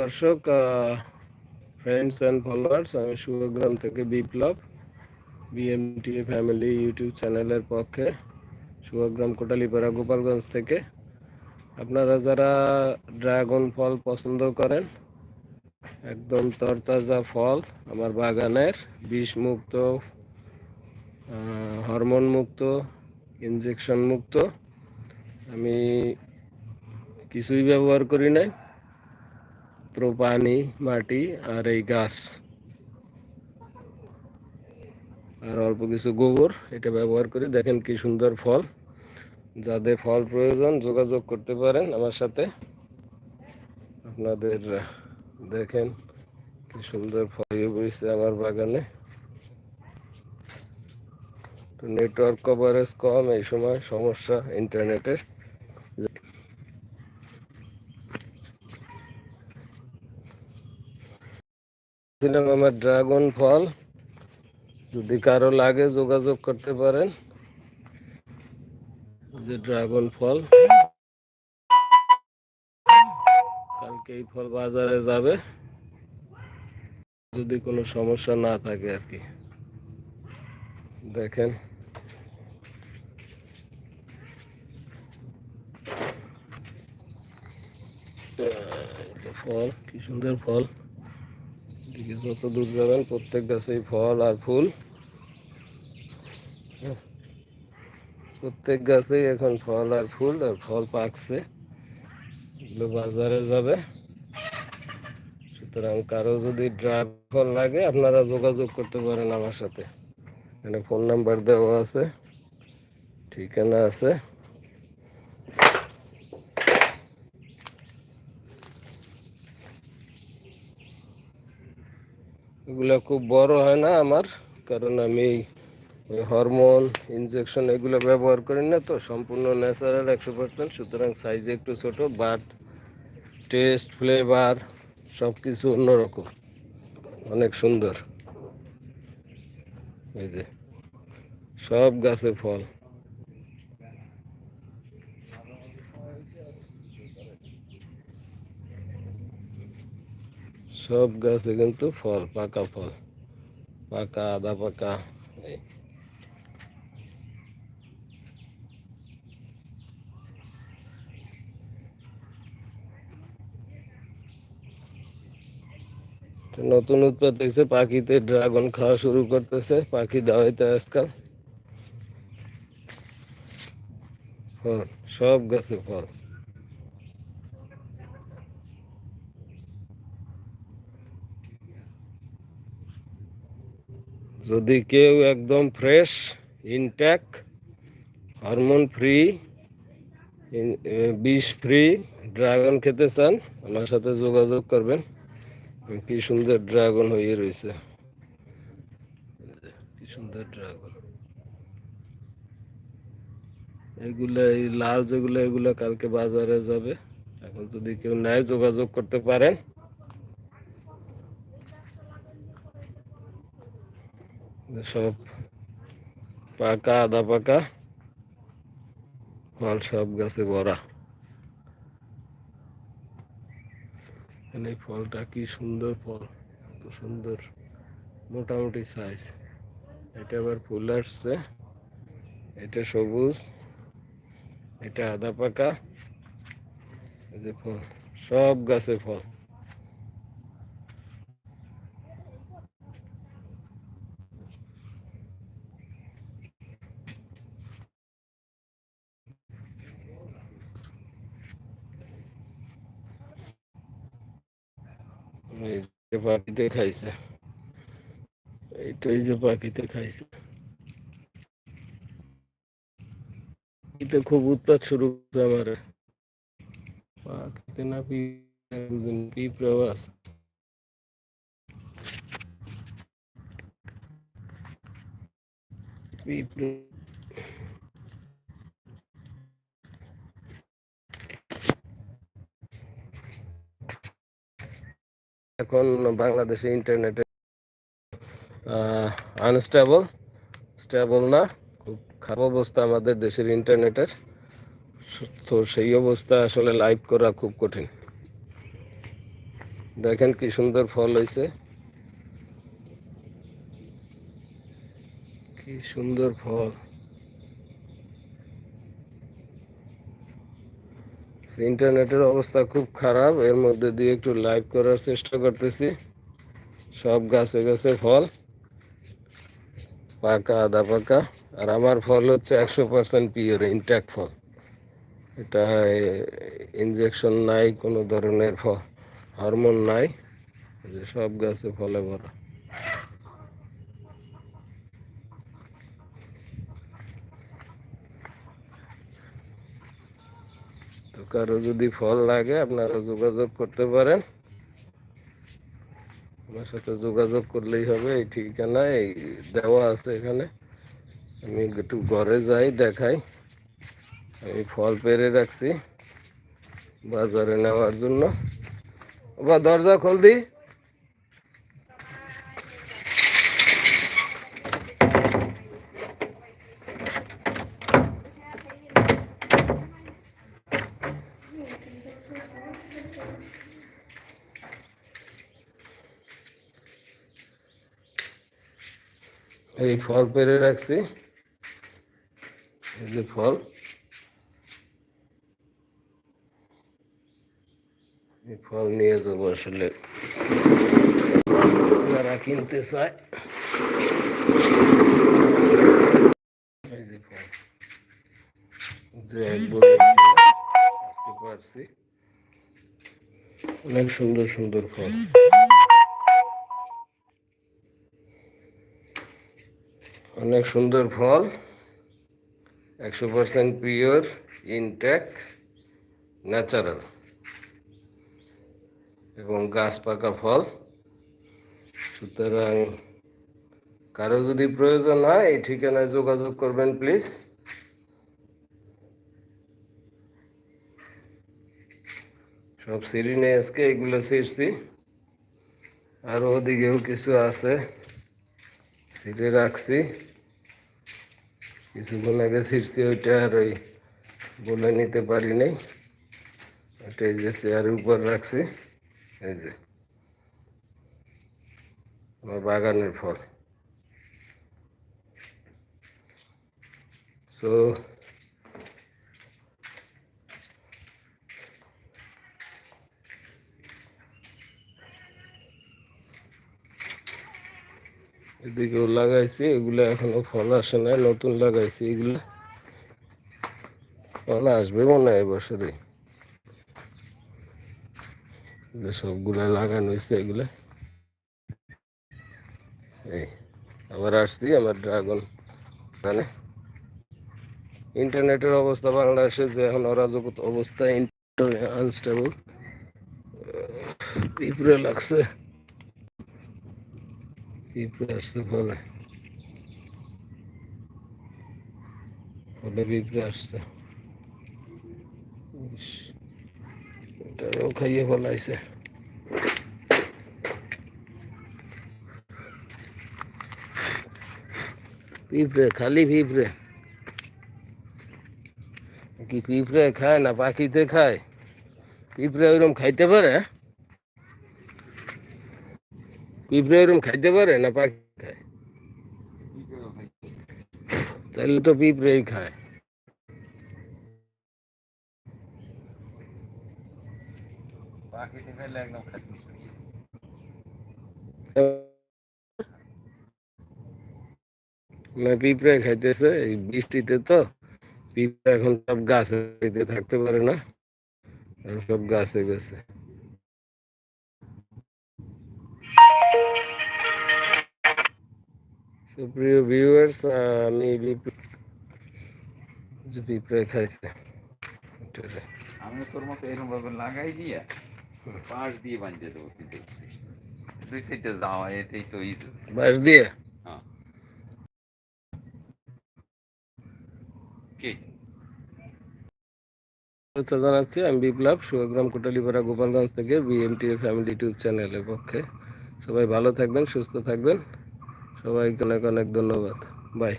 দর্শক friends and followers আমি শুভগ্রাম থেকে বিপ্লব বিএমটি ফ্যামিলি ইউটিউব চ্যানেলের পক্ষে শুভগ্রাম কোটালীপাড়া গোপালগঞ্জ থেকে। আপনারা যারা ড্রাগন ফল পছন্দ করেন, একদম তরতাজা ফল, আমার বাগানের বিষমুক্ত হরমোন মুক্ত ইনজেকশন মুক্ত, আমি কিছুই ব্যবহার করি নাই। মাত্র পানি মাটি আর এই গাছ। আর অল্প কিছু গোবর এটা ব্যবহার করি। দেখেন কি সুন্দর ফল। যাদের ফল প্রয়োজন যোগাযোগ করতে পারেন আমার সাথে। আপনাদের, দেখেন কি সুন্দর ফল বইছে আমার বাগানে। নেটওয়ার্ক কভারেজ কম এই সময়, সমস্যা ইন্টারনেটের দিলাম আমার ড্রাগন ফল। যদি কারও লাগে যোগাযোগ করতে পারেন। যে ড্রাগন ফল। কালকে এই ফল বাজারে যাবে। যদি কোনো সমস্যা না থাকে আর কি। দেখেন। ফল, কি সুন্দর ফল। যত দূর যাবেন প্রত্যেক গাছেই ফল আর ফুল। প্রত্যেক গাছেই এখন ফল আর ফুল, আর ফল পাকছে। এগুলো বাজারে যাবে। সুতরাং কারও যদি ড্রাগ ফল লাগে, আপনারা যোগাযোগ করতে পারেন আমার সাথে। এখানে ফোন নাম্বার দেওয়া আছে। ঠিকানা আছে। এগুলো খুব বড় হয় না আমার, কারণ আমি হরমোন ইনজেকশন এগুলো ব্যবহার করি না তো, সম্পূর্ণ ন্যাচারাল একশো পার্সেন্ট সুতরাং সাইজে একটু ছোট বাট টেস্ট ফ্লেভার সব কিছু অন্যরকম, অনেক সুন্দর। এই যে, সব গাছে ফল। সব গাছে কিন্তু ফল, পাকা ফল। পাকা আদা পাকা নতুন উৎপাদ হয়েছে পাখিতে ড্রাগন খাওয়া শুরু করতেছে, পাখি দাওয়াইতে আজকাল। ফল, সব গাছে ফল। যদি কেউ একদম ফ্রেশ ইনট্যাক হরমোন ফ্রি বিষ ফ্রি ড্রাগন খেতে চান, আমার সাথে যোগাযোগ করবেন। কি সুন্দর ড্রাগন হয়ে রয়েছে। কি সুন্দর ড্রাগন এগুলো, এই লাল যেগুলো, এগুলো কালকে বাজারে যাবে। এখন যদি কেউ নেয়, যোগাযোগ করতে পারেন। সব পাকা আদা পাকা। ফল সব গাছে ভরা। এই ফলটা কি সুন্দর ফল, এত সুন্দর, মোটামুটি সাইজ এটা আবার ফুল আসছে। এটা সবুজ। এটা আদা পাকা। এই যে ফল, সব গাছে ফল। এই যে এইটাই যে পাখিতে খাইছে। পাখিতে খুব উৎপাত শুরু করছে আমার। পাখিতে না পিঁপড়াও আছে। পিঁপড়ে এখন বাংলাদেশে ইন্টারনেটে আনস্টেবল স্টেবল না, খুব খারাপ অবস্থা আমাদের দেশের ইন্টারনেটের তো সেই অবস্থা আসলে লাইভ করা খুব কঠিন। দেখেন কি সুন্দর ফল হয়েছে কি সুন্দর ফল। ইন্টারনেটের অবস্থা খুব খারাপ, এর মধ্যে দিয়ে একটু লাইভ করার চেষ্টা করতেছি। সব গাছে গাছে ফল, পাকা আদা পাকা। আর আমার ফল হচ্ছে একশো পার্সেন্ট পিওর ইনট্যাক্ট ফল। এটা ইনজেকশন নাই, কোনো ধরনের ফল হরমোন নাই সব গাছে ফলে ভরা তো কারও যদি ফল লাগে, আপনারা যোগাযোগ করতে পারেন। আমার সাথে যোগাযোগ করলেই হবে, এই ঠিকানা এই দেওয়া আছে এখানে। আমি একটু ঘরে যাই, দেখাই। আমি ফল পেরে রাখছি বাজারে নেওয়ার জন্য। বা দরজা খোল দি। এই ফল পেরে রাখছি। এই যে ফল। এই ফল নিয়ে যাব আসলে। যারা কিনতে চায়। যে ফল। যে একবার আজকে পারছি। অনেক সুন্দর সুন্দর ফল। অনেক সুন্দর ফল। একশো পার্সেন্ট পিওর, ইনটেক, ন্যাচারাল। এবং গাছ পাকা ফল। সুতরাং কারও যদি প্রয়োজন হয়, এই ঠিকানায় যোগাযোগ করবেন, প্লিজ। সব সিঁড়ি নিয়ে আজকে এগুলো ছিঁড়ছি। আরও ওদিকেও কিছু আছে, ছিঁড়ে রাখছি। কিছুক্ষণ আগে ছিঁড়ছি ওইটা আর ওই বলে নিতে পারি নাই ওটা এই যে চেয়ারের উপর রাখছি, এই যে। আমার বাগানের ফল। সো এদিকেও লাগাইছি, এগুলো এখনও ফল আসে নাই, নতুন লাগাইছি, এগুলো ফল আসবে মনে হয় এবছরে সবগুলা লাগানো হয়েছে, এগুলা। এই, আবার আসছি আমার ড্রাগন মানে। ইন্টারনেটের অবস্থা বাংলাদেশে যে এখন অরাজক অবস্থা আনস্টেবল পিঁপড়ে লাগছে। পিঁপড়ে আসছে ফলে ফলে পিঁপড়ে আসছে এটারও খাইয়ে ফলাইছে। পিঁপড়ে, খালি পিঁপড়ে। কি পিঁপড়ে খায় না পাখিতে খায়? পিঁপড়ে ওইরকম খাইতে পারে? পিঁপড়ে ওইরকম খাইতে পারে না পাখি খায় তাহলে তো পিঁপড়েই খায় পাখিতে খাইলে একদম খাদ্য সরিয়ে না পিঁপড়ে খাইতেছে এই বৃষ্টিতে তো পিঁপড়ে এখন সব গাছে থাকতে পারে না এখন সব গাছে গেছে সুপ্রিয় ভিউয়ার্স আমি পিঁপড়ে- যে খাইছে। আমি তোর মতো এরকম ভাবে লাগাই দিয়ে পাশ দিয়ে বাঁধিয়ে দেবো কিন্তু দুই সাইডে যাওয়া এটাই তো ইজ দিয়ে? হ্যাঁ। কি? জানাচ্ছি আমি বিপ্লব সুগ্রাম কোটালিপাড়া গোপালগঞ্জ থেকে বিএমটি ফ্যামিলি ইউটিউব চ্যানেলের পক্ষে। সবাই ভালো থাকবেন সুস্থ থাকবেন। সবাইকে অনেক অনেক ধন্যবাদ। বাই